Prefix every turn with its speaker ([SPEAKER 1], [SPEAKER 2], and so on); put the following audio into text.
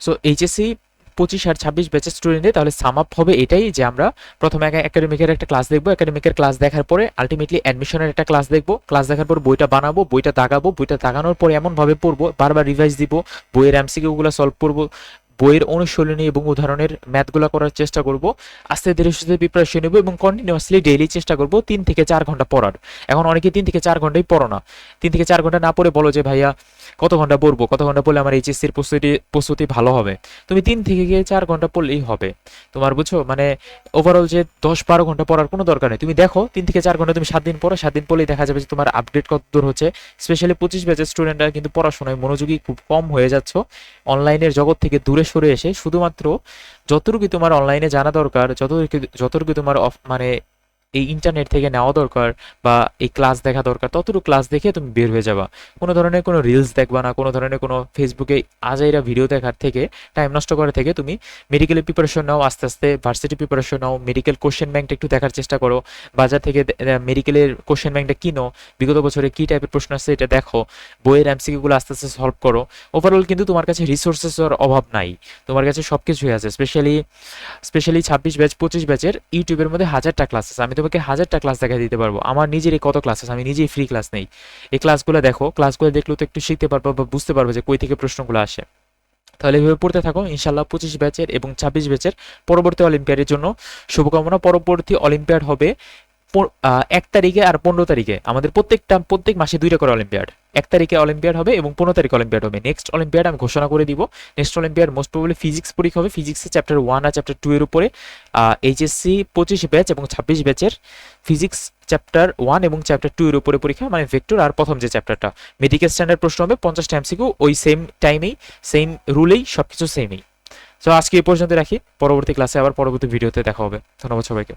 [SPEAKER 1] So HSC পঁচিশ আর ছাব্বিশ ব্যাচের স্টুডেন্টে তাহলে সাম আপ হবে এটাই যে আমরা প্রথমে একা একাডেমিকের একটা ক্লাস দেখব একাডেমিকের ক্লাস দেখার পরে আলটিমেটলি অ্যাডমিশনের একটা ক্লাস দেখব ক্লাস দেখার পর বইটা বানাবো, বইটা দাগাবো, বইটা দাগানোর পর এমনভাবে পড়ব, বারবার রিভাইজ দিব, বইয়ের এমসিকিউগুলো সলভ করব বইয়ের অনুশীলনী এবং উদাহরণের ম্যাথগুলো করার চেষ্টা করব। আস্তে ধীরে সুস্থে প্রিপারেশন নেব এবং কন্টিনিউয়াসলি ডেইলি চেষ্টা করব তিন থেকে চার ঘণ্টা পড়ার। এখন অনেকে তিন থেকে চার ঘন্টাই পড়ো না। তিন থেকে চার ঘণ্টা না পড়ে বলো যে, ভাইয়া, কত ঘণ্টা পড়ব? কত ঘণ্টা পড়লে আমার এইচএসসির প্রস্তুতি প্রস্তুতি ভালো হবে? তুমি তিন থেকে গিয়ে চার ঘণ্টা পড়লেই হবে। তোমার বুঝছ? মানে ওভারঅল যে দশ বারো ঘণ্টা পড়ার কোনো দরকার নেই। তুমি দেখো, তিন থেকে চার ঘণ্টা তুমি সাত দিন পড়ো, সাত দিন পড়লেই দেখা যাবে যে তোমার আপডেট কত দূর হচ্ছে। স্পেশালি পঁচিশ ব্যাচের স্টুডেন্টরা কিন্তু পড়াশোনায় মনোযোগী খুব কম হয়ে যাচ্ছ। অনলাইনের জগৎ থেকে দূরে সরে এসে শুধুমাত্র যতটুকু তোমার অনলাইনে জানা দরকার যতটুকু যতটুকু তোমার অফ মানে এই ইন্টারনেট থেকে নেওয়া দরকার বা এই ক্লাস দেখা দরকার, ততটুকু ক্লাস দেখে তুমি বের হয়ে যাবা। কোনো ধরনের কোনো রিলস দেখবা না, কোনো ধরনের কোনো ফেসবুকে আজাইরা ভিডিও দেখার থেকে টাইম নষ্ট করার থেকে তুমি মেডিকেলের প্রিপারেশন নাও, আস্তে আস্তে ভার্সিটি প্রিপারেশন নাও মেডিকেল কোশ্চেন ব্যাংকটা একটু দেখার চেষ্টা করো, বাজার থেকে মেডিকেলের কোশ্চেন ব্যাংকটা কিনো, বিগত বছরে কি টাইপের প্রশ্ন আসছে এটা দেখো, বইয়ের এমসিকিউগুলো আস্তে আস্তে সলভ করো। ওভারঅল কিন্তু তোমার কাছে রিসোর্সেসের অভাব নাই, তোমার কাছে সব কিছুই আছে স্পেশালি স্পেশালি ছাব্বিশ ব্যাচ পঁচিশ ব্যাচের ইউটিউবের মধ্যে হাজারটা ক্লাস আছে আমি তোমাকে হাজারটা ক্লাস দেখা দিতে পারব। আমার নিজেরই কত ক্লাস আছে আমি নিজেই ফ্রি ক্লাস নেই। এই ক্লাসগুলো দেখো ক্লাসগুলো দেখলেও তো একটু শিখতে পারব বা বুঝতে পারব যে কই থেকে প্রশ্নগুলো আসে। তাহলে এভাবে পড়তে থাকো ইনশাল্লাহ পঁচিশ ব্যাচের এবং ছাব্বিশ ব্যাচের পরবর্তী অলিম্পিয়াডের জন্য শুভকামনা। পরবর্তী অলিম্পিয়াড হবে এক তারিখে আর পনেরো তারিখে। আমাদের প্রত্যেকটা, প্রত্যেক মাসে দুইটা করে অলিম্পিয়াড এক তারিখে অলিম্পিয়াড হবে এবং পনেরো তারিখে অলিম্পিয়াড হবে। নেক্সট অলিম্পিয়াড আমি ঘোষণা করে দিব। Next Olympiad most probably physics পরীক্ষা হবে। ফিজিক্সের চ্যাপ্টার ওয়ান আর চ্যাপ্টার টু এর উপরে এইচএসসি পঁচিশ ব্যাচ এবং ছাব্বিশ ব্যাচের ফিজিক্স চ্যাপ্টার ওয়ান এবং চ্যাপ্টার টু এর উপরে পরীক্ষা মানে ভেক্টর আর প্রথম যে চ্যাপ্টারটা মেডিকেল স্ট্যান্ডার্ড প্রশ্ন হবে পঞ্চাশটা এমসিকিউ ওই সেম টাইমেই সেম রুলেই সবকিছু সেমই তো আজকে এই পর্যন্ত রাখি। পরবর্তী ক্লাসে আবার পরবর্তী ভিডিওতে দেখা হবে। ধন্যবাদ সবাইকে।